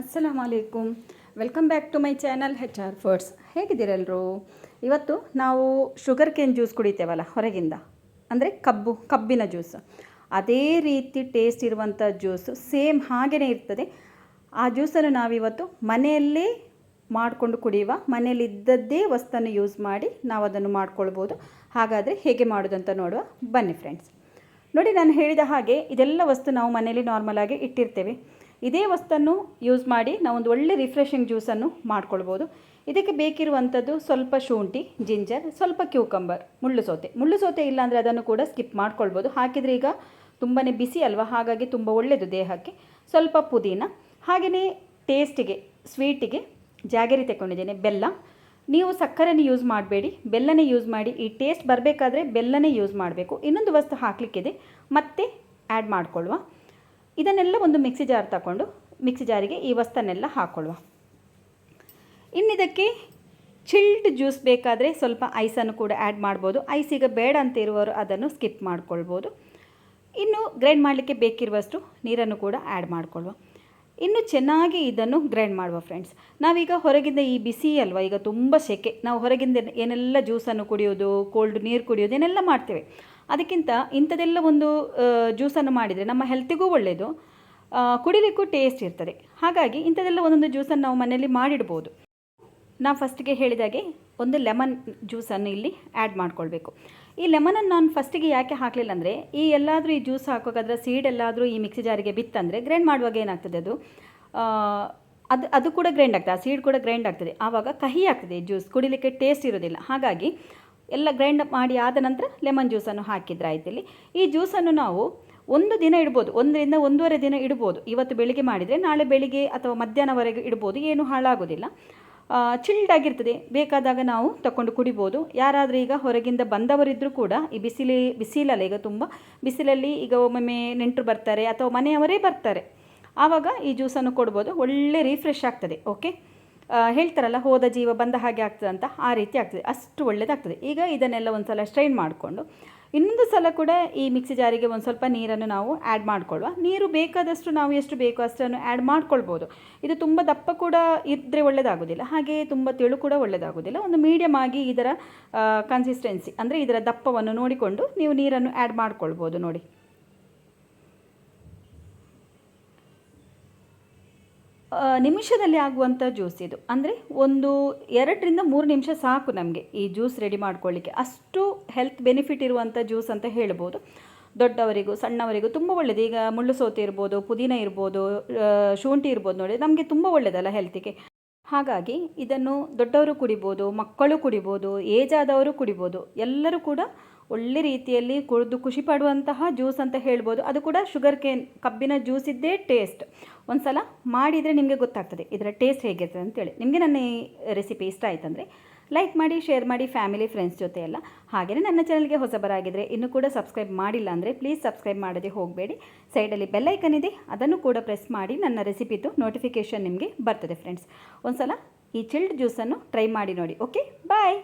ಅಸ್ಸಲಾಮ್ ಅಲೈಕುಮ್ welcome back to my channel H R foods ಹೇಗಿದ್ದೀರೆಲ್ಲರೂ ಇವತ್ತು ನಾವು sugar cane juice ಕುಡಿತೇವಲ್ಲ ಹೊರಗಿಂದ. ಅಂದರೆ ಕಬ್ಬು, ಕಬ್ಬಿನ ಜ್ಯೂಸ್ ಅದೇ ರೀತಿ ಟೇಸ್ಟ್ ಇರುವಂಥ ಜ್ಯೂಸು ಸೇಮ್ ಹಾಗೆಯೇ ಇರ್ತದೆ. ಆ ಜ್ಯೂಸನ್ನು ನಾವಿವತ್ತು ಮನೆಯಲ್ಲೇ ಮಾಡಿಕೊಂಡು ಕುಡಿಯುವ, ಮನೆಯಲ್ಲಿ ಇದ್ದದ್ದೇ ವಸ್ತನ್ನು ಯೂಸ್ ಮಾಡಿ ನಾವು ಅದನ್ನು ಮಾಡ್ಕೊಳ್ಬೋದು. ಹಾಗಾದರೆ ಹೇಗೆ ಮಾಡೋದಂತ ನೋಡುವ. ಬನ್ನಿ ಫ್ರೆಂಡ್ಸ್ ನೋಡಿ, ನಾನು ಹೇಳಿದ ಹಾಗೆ ಇದೆಲ್ಲ ವಸ್ತು ನಾವು ಮನೆಯಲ್ಲಿ ನಾರ್ಮಲಾಗಿ ಇಟ್ಟಿರ್ತೇವೆ. ಇದೇ ವಸ್ತನ್ನು ಯೂಸ್ ಮಾಡಿ ನಾವೊಂದು ಒಳ್ಳೆ ರಿಫ್ರೆಶಿಂಗ್ ಜ್ಯೂಸನ್ನು ಮಾಡ್ಕೊಳ್ಬೋದು. ಇದಕ್ಕೆ ಬೇಕಿರುವಂಥದ್ದು ಸ್ವಲ್ಪ ಶುಂಠಿ ಜಿಂಜರ್ ಸ್ವಲ್ಪ ಕ್ಯೂಕಂಬರ್ ಮುಳ್ಳು ಸೌತೆ. ಮುಳ್ಳು ಸೌತೆ ಇಲ್ಲಾಂದರೆ ಅದನ್ನು ಕೂಡ ಸ್ಕಿಪ್ ಮಾಡ್ಕೊಳ್ಬೋದು. ಹಾಕಿದರೆ ಈಗ ತುಂಬಾ ಬಿಸಿ ಅಲ್ವಾ? ಹಾಗಾಗಿ ತುಂಬ ಒಳ್ಳೆಯದು ದೇಹಕ್ಕೆ. ಸ್ವಲ್ಪ ಪುದೀನ ಹಾಗೆಯೇ ಟೇಸ್ಟಿಗೆ ಸ್ವೀಟಿಗೆ ಜಾಗರಿ ತೆಕ್ಕೊಂಡಿದ್ದೇನೆ, ಬೆಲ್ಲ. ನೀವು ಸಕ್ಕರೆನೇ ಯೂಸ್ ಮಾಡಬೇಡಿ, ಬೆಲ್ಲನೇ ಯೂಸ್ ಮಾಡಿ. ಈ ಟೇಸ್ಟ್ ಬರಬೇಕಾದ್ರೆ ಬೆಲ್ಲನೇ ಯೂಸ್ ಮಾಡಬೇಕು. ಇನ್ನೊಂದು ವಸ್ತು ಹಾಕಲಿಕ್ಕಿದೆ, ಮತ್ತೆ ಆ್ಯಡ್ ಮಾಡಿಕೊಳ್ಳುವ. ಇದನ್ನೆಲ್ಲ ಒಂದು ಮಿಕ್ಸಿ ಜಾರ್ ತಗೊಂಡು ಮಿಕ್ಸಿ ಜಾರಿಗೆ ಈ ವಸ್ತನ್ನೆಲ್ಲ ಹಾಕ್ಕೊಳ್ಳುವ ಇನ್ನಿದಕ್ಕೆ ಚಿಲ್ಡ್ ಜ್ಯೂಸ್ ಬೇಕಾದರೆ ಸ್ವಲ್ಪ ಐಸನ್ನು ಕೂಡ ಆ್ಯಡ್ ಮಾಡ್ಬೋದು. ಈಗ ಬೇಡ ಅಂತ ಇರುವವರು ಅದನ್ನು ಸ್ಕಿಪ್ ಮಾಡ್ಕೊಳ್ಬೋದು. ಇನ್ನು ಗ್ರೈಂಡ್ ಮಾಡಲಿಕ್ಕೆ ಬೇಕಿರುವಷ್ಟು ನೀರನ್ನು ಕೂಡ ಆ್ಯಡ್ ಮಾಡಿಕೊಳ್ಳುವ ಇನ್ನು ಚೆನ್ನಾಗಿ ಇದನ್ನು ಗ್ರೈಂಡ್ ಮಾಡುವ ಫ್ರೆಂಡ್ಸ್. ನಾವೀಗ ಹೊರಗಿಂದ ಈ ಬಿಸಿ ಅಲ್ವಾ, ಈಗ ತುಂಬ ಸೆಕೆ. ನಾವು ಹೊರಗಿಂದ ಏನೆಲ್ಲ ಜ್ಯೂಸನ್ನು ಕುಡಿಯೋದು ಕೋಲ್ಡ್ ನೀರು ಕುಡಿಯೋದು ಏನೆಲ್ಲ ಮಾಡ್ತೇವೆ. ಅದಕ್ಕಿಂತ ಇಂಥದೆಲ್ಲ ಒಂದು ಜ್ಯೂಸನ್ನು ಮಾಡಿದರೆ ನಮ್ಮ ಹೆಲ್ತಿಗೂ ಒಳ್ಳೆಯದು ಕುಡಿಲಿಕ್ಕೂ ಟೇಸ್ಟ್ ಇರ್ತದೆ. ಹಾಗಾಗಿ ಇಂಥದ್ದೆಲ್ಲ ಒಂದೊಂದು ಜ್ಯೂಸನ್ನು ನಾವು ಮನೆಯಲ್ಲಿ ಮಾಡಿಡ್ಬೋದು. ನಾವು ಫಸ್ಟಿಗೆ ಹೇಳಿದಾಗೆ ಒಂದು ಲೆಮನ್ ಜ್ಯೂಸನ್ನು ಇಲ್ಲಿ ಆ್ಯಡ್ ಮಾಡ್ಕೊಳ್ಬೇಕು. ಈ ಲೆಮನನ್ನು ನಾನು ಫಸ್ಟಿಗೆ ಯಾಕೆ ಹಾಕಲಿಲ್ಲ ಅಂದರೆ, ಈ ಎಲ್ಲಾದರೂ ಈ ಜ್ಯೂಸ್ ಹಾಕುವಾಗ ಸೀಡ್ ಎಲ್ಲಾದರೂ ಈ ಮಿಕ್ಸಿ ಜಾರಿಗೆ ಬಿತ್ತಂದರೆ ಗ್ರೈಂಡ್ ಮಾಡುವಾಗ ಏನಾಗ್ತದೆ ಅದು? ಅದು ಅದು ಕೂಡ ಗ್ರೈಂಡ್ ಆಗ್ತದೆ. ಆ ಸೀಡ್ ಕೂಡ ಗ್ರೈಂಡ್ ಆಗ್ತದೆ. ಆವಾಗ ಕಹಿ ಆಗ್ತದೆ ಜ್ಯೂಸ್ ಕುಡಿಲಿಕ್ಕೆ ಟೇಸ್ಟ್ ಇರೋದಿಲ್ಲ. ಹಾಗಾಗಿ ಎಲ್ಲ ಗ್ರೈಂಡ್ ಅಪ್ ಮಾಡಿ ಆದ ನಂತರ ಲೆಮನ್ ಜ್ಯೂಸನ್ನು ಹಾಕಿದ್ರೆ ಆಯ್ತು ಇಲ್ಲಿ. ಈ ಜ್ಯೂಸನ್ನು ನಾವು ಒಂದು ದಿನ ಇಡ್ಬೋದು, ಒಂದರಿಂದ ಒಂದೂವರೆ ದಿನ ಇಡ್ಬೋದು. ಇವತ್ತು ಬೆಳಿಗ್ಗೆ ಮಾಡಿದರೆ ನಾಳೆ ಬೆಳಿಗ್ಗೆ ಅಥವಾ ಮಧ್ಯಾಹ್ನವರೆಗೆ ಇಡ್ಬೋದು, ಏನು ಹಾಳಾಗೋದಿಲ್ಲ. ಚಿಲ್ಡ್ ಆಗಿರ್ತದೆ. ಬೇಕಾದಾಗ ನಾವು ತಗೊಂಡು ಕುಡಿಬೋದು. ಯಾರಾದರೂ ಈಗ ಹೊರಗಿಂದ ಬಂದವರಿದ್ದರೂ ಕೂಡ ಈ ಬಿಸಿಲಿ, ಬಿಸಿಲಲ್ಲ ಈಗ ತುಂಬ. ಬಿಸಿಲಲ್ಲಿ ಈಗ ಒಮ್ಮೊಮ್ಮೆ ನೆಂಟರು ಬರ್ತಾರೆ ಅಥವಾ ಮನೆಯವರೇ ಬರ್ತಾರೆ. ಆವಾಗ ಈ ಜ್ಯೂಸನ್ನು ಕೊಡ್ಬೋದು. ಒಳ್ಳೆ ರಿಫ್ರೆಶ್ ಆಗ್ತದೆ ಓಕೆ ಹೇಳ್ತಾರಲ್ಲ, ಹೋದ ಜೀವ ಬಂದ ಹಾಗೆ ಆಗ್ತದೆ ಅಂತ ಆ ರೀತಿ ಆಗ್ತದೆ. ಅಷ್ಟು ಒಳ್ಳೆಯದಾಗ್ತದೆ ಈಗ ಇದನ್ನೆಲ್ಲ ಒಂದು ಸಲ ಸ್ಟ್ರೈನ್ ಮಾಡಿಕೊಂಡು, ಇನ್ನೊಂದು ಸಲ ಕೂಡ ಈ ಮಿಕ್ಸಿ ಜಾರಿಗೆ ಒಂದು ಸ್ವಲ್ಪ ನೀರನ್ನು ನಾವು ಆ್ಯಡ್ ಮಾಡಿಕೊಳ್ಳುವ. ನೀರು ಬೇಕಾದಷ್ಟು ನಾವು ಎಷ್ಟು ಬೇಕೋ ಅಷ್ಟನ್ನು ಆ್ಯಡ್ ಮಾಡ್ಕೊಳ್ಬೋದು. ಇದು ತುಂಬ ದಪ್ಪ ಕೂಡ ಇದ್ದರೆ ಒಳ್ಳೆಯದಾಗೋದಿಲ್ಲ ಹಾಗೆ ತುಂಬ ತೆಳು ಕೂಡ ಒಳ್ಳೆಯದಾಗೋದಿಲ್ಲ ಒಂದು ಮೀಡಿಯಮ್ ಆಗಿ ಇದರ ಕನ್ಸಿಸ್ಟೆನ್ಸಿ ಅಂದರೆ ಇದರ ದಪ್ಪವನ್ನು ನೋಡಿಕೊಂಡು ನೀವು ನೀರನ್ನು ಆ್ಯಡ್ ಮಾಡ್ಕೊಳ್ಬೋದು ನೋಡಿ. ನಿಮಿಷದಲ್ಲಿ ಆಗುವಂಥ ಜ್ಯೂಸ್ ಇದು. ಅಂದರೆ ಒಂದು ಎರಡರಿಂದ ಮೂರು ನಿಮಿಷ ಸಾಕು ನಮಗೆ ಈ ಜ್ಯೂಸ್ ರೆಡಿ ಮಾಡ್ಕೊಳ್ಳಿಕ್ಕೆ ಅಷ್ಟು ಹೆಲ್ತ್ ಬೆನಿಫಿಟ್ ಇರುವಂಥ ಜ್ಯೂಸ್ ಅಂತ ಹೇಳ್ಬೋದು. ದೊಡ್ಡವರಿಗೂ, ಸಣ್ಣವರಿಗೂ ತುಂಬ ಒಳ್ಳೆಯದು ಈಗ ಮುಳ್ಳು ಸೋತೆ ಇರ್ಬೋದು, ಪುದೀನ ಇರ್ಬೋದು ಶುಂಠಿ ಇರ್ಬೋದು ನೋಡಿ, ನಮಗೆ ತುಂಬ ಒಳ್ಳೆಯದಲ್ಲ ಹೆಲ್ತಿಗೆ ಹಾಗಾಗಿ ಇದನ್ನು ದೊಡ್ಡವರು ಕುಡಿಬೋದು, ಮಕ್ಕಳು ಕುಡಿಬೋದು ಏಜ್ ಆದವರು ಕುಡಿಬೋದು, ಎಲ್ಲರೂ ಕೂಡ ಒಳ್ಳೆ ರೀತಿಯಲ್ಲಿ ಕುಡಿದು ಖುಷಿ ಪಡುವಂತಹ ಜ್ಯೂಸ್ ಅಂತ ಹೇಳ್ಬೋದು. ಅದು ಕೂಡ ಶುಗರ್ ಕೇನ್ ಕಬ್ಬಿನ ಜ್ಯೂಸ್ ಇದ್ದೇ ಟೇಸ್ಟ್ ಒಂದು ಸಲ ಮಾಡಿದರೆ ನಿಮಗೆ ಗೊತ್ತಾಗ್ತದೆ ಇದರ ಟೇಸ್ಟ್ ಹೇಗಿರ್ತದೆ ಅಂತೇಳಿ. ನಿಮಗೆ ನನ್ನ ಈ ರೆಸಿಪಿ ಇಷ್ಟ ಆಯ್ತಂದರೆ ಲೈಕ್ ಮಾಡಿ ಶೇರ್ ಮಾಡಿ ಫ್ಯಾಮಿಲಿ ಫ್ರೆಂಡ್ಸ್ ಜೊತೆ ಎಲ್ಲ ಹಾಗೆಯೇ ನನ್ನ ಚಾನಲ್ಗೆ ಹೊಸಬರಾಗಿದ್ದರೆ ಇನ್ನೂ ಕೂಡ ಸಬ್ಸ್ಕ್ರೈಬ್ ಮಾಡಿಲ್ಲ ಅಂದರೆ ಪ್ಲೀಸ್ ಸಬ್ಸ್ಕ್ರೈಬ್ ಮಾಡೋದೇ ಹೋಗಬೇಡಿ. ಸೈಡಲ್ಲಿ ಬೆಲ್ಲೈಕನ್ ಇದೆ, ಅದನ್ನು ಕೂಡ ಪ್ರೆಸ್ ಮಾಡಿ ನನ್ನ ರೆಸಿಪಿದು ನೋಟಿಫಿಕೇಷನ್ ನಿಮಗೆ ಬರ್ತದೆ ಫ್ರೆಂಡ್ಸ್ ಒಂದು ಸಲ ಈ ಚಿಲ್ಡ್ ಜ್ಯೂಸನ್ನು ಟ್ರೈ ಮಾಡಿ ನೋಡಿ ಓಕೆ ಬಾಯ್